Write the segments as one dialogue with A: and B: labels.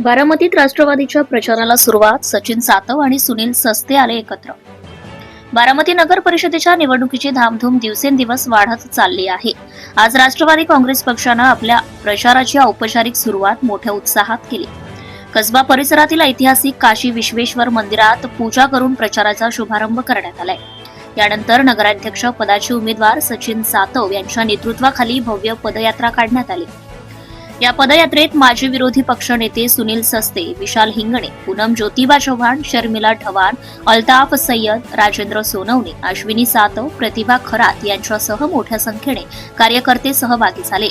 A: बारामतीत राष्ट्रवादीच्या प्रचाराला सुरुवात सचिन सातव आणि सुनील सस्ते आले एकत्र. बारामती नगर परिषदेच्या निवडणुकीची धामधूम दिवसेंदिवस वाढत चालली आहे. आज राष्ट्रवादी काँग्रेस पक्षानं आपल्या प्रचाराची औपचारिक सुरुवात मोठ्या उत्साहात केली. कसबा परिसरातील ऐतिहासिक काशी विश्वेश्वर मंदिरात पूजा करून प्रचाराचा शुभारंभ करण्यात आलाय. यानंतर नगराध्यक्ष पदाचे उमेदवार सचिन सातव यांच्या नेतृत्वाखाली भव्य पदयात्रा काढण्यात आली. या पदयात्रेत माजी विरोधी पक्षनेते सुनील सस्ते विशाल हिंगणे पूनम ज्योतिबा चव्हाण शर्मिला ढवाण अल्ताफ सय्यद राजेंद्र सोनवणे अश्विनी सातव प्रतिभा खरात यांच्यासह मोठ्या संख्येने कार्यकर्ते सहभागी झाले.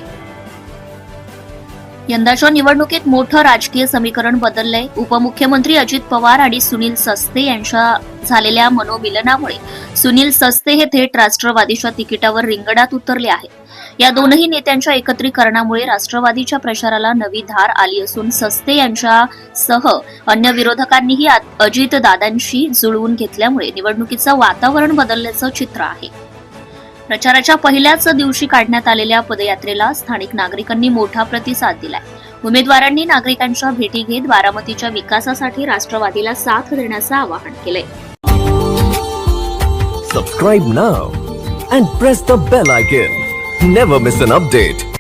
A: यंदाच्या निवडणुकीत मोठं राजकीय समीकरण बदललंय. उपमुख्यमंत्री अजित पवार आणि सुनील सस्ते यांच्या झालेल्या मनोमिलनामुळे सुनील सस्ते हे थेट राष्ट्रवादीच्या तिकिटावर रिंगणात उतरले आहेत. या दोनही नेत्यांच्या एकत्रीकरणामुळे राष्ट्रवादीच्या प्रचाराला नवी धार आली असून सस्ते यांच्या सह अन्य विरोधकांनीही अजित दादांशी जुळवून घेतल्यामुळे निवडणुकीचं वातावरण बदलल्याचं चित्र आहे. प्रचाराच्या पहिल्याच दिवशी काढण्यात आलेल्या पदयात्रेला स्थानिक नागरिकांनी मोठा प्रतिसाद दिलाय. उमेदवारांनी नागरिकांच्या भेटी घेत बारामतीच्या विकासासाठी राष्ट्रवादीला साथ देण्याचं आवाहन केलंय.
B: Subscribe now and press the bell icon never miss an update